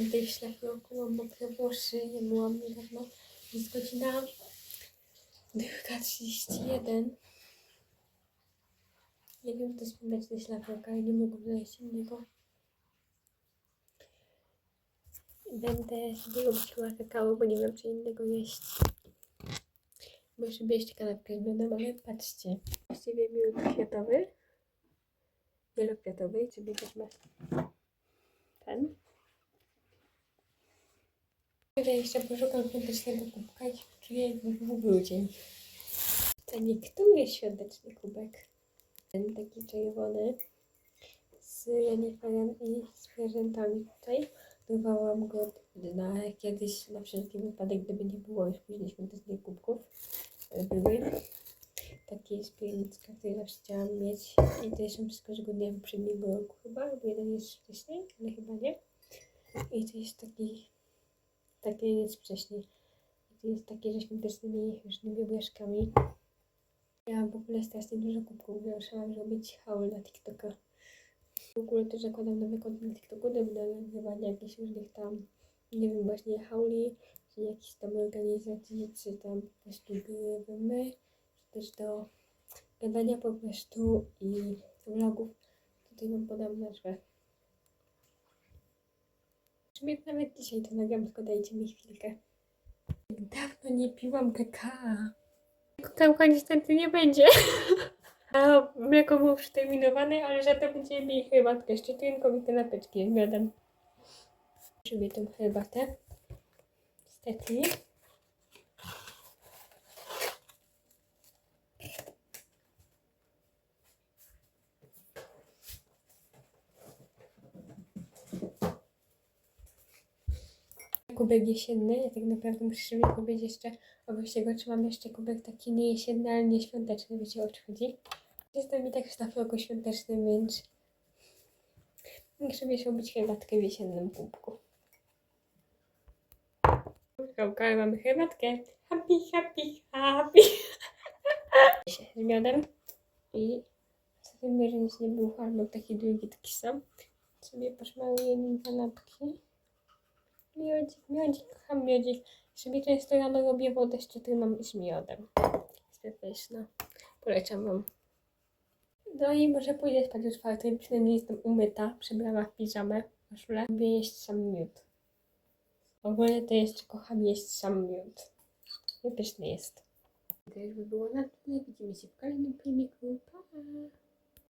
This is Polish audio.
Jestem tutaj w szlafroku, mam mokre włosy, nie myłam niedawno. Jest godzina 2.31. Nie wiem, to jest słoneczny szlafrok, ale nie mogę znaleźć innego. Będę sobie chyba kakao, bo nie wiem, czy innego jeść. Sobie jeszcze kanapkę z miodem, ale patrzcie. Właściwie miód kwiatowy. Wielokwiatowy, i sobie weźmę ten. Ja jeszcze poszukam świątecznego kubka i czuję grudzień. To niektóry świąteczny kubek. Ten taki czerwony z reniferem i zwierzętami tutaj. Dawałam go na kiedyś na wszelki wypadek, gdyby nie było już później świątecznych kubków. Były takie spirnicka, które zawsze chciałam mieć i to są wszystko z grudnia poprzedniego roku chyba, bo jeden jest wcześniej, ale chyba nie. I to jest taki, takie jest wcześniej. Jest takie ze świątecznymi różnymi obrazkami. Ja w ogóle strasznie dużo kubków zaczęłam robić haul na TikToka. W ogóle też zakładam nowy konto na TikToku do nagrywania jakichś różnych tam, nie wiem, właśnie hauli, czy jakichś tam organizacji, czy tam po prostu grywymy, czy też do gadania po prostu i vlogów. Tutaj wam podam nazwę. Sumie nawet dzisiaj to nagram, tylko dajcie mi chwilkę. Dawno nie piłam kakao. Kakałka niestety nie będzie. A mleko było przeterminowane, ale za to będziemy mieli herbatkę z cytrynką i kanapeczki z miodem. Zrobię tą herbatę. Niestety. Kubek jesienny. Ja tak naprawdę muszę sobie kupić jeszcze, obok tego trzymam jeszcze kubek taki nie jesienny, ale nie świąteczny, wiecie o co chodzi. Jestem i tak w szlafroku świątecznym, więc muszę sobie zrobić herbatkę w jesiennym kubku. Kałka, ale mamy herbatkę. Happy, happy, happy. z miodem i z tym, że nic nie był albo taki długi, taki sam. Sobie poszmaluję nim kanapki. Miodzik, miodzik, kocham miodzik. Sobie często rano robię wodę z cytryną i z miodem. Jest pyszna. Polecam wam. No i może pójdę spać o czwartej, przynajmniej jestem umyta, przebrana w piżamę, koszulę. Lubię jeść sam miód. W ogóle to jeszcze kocham jeść sam miód. Pyszny jest. To już by było na tyle. Widzimy się w kolejnym filmiku. Pa!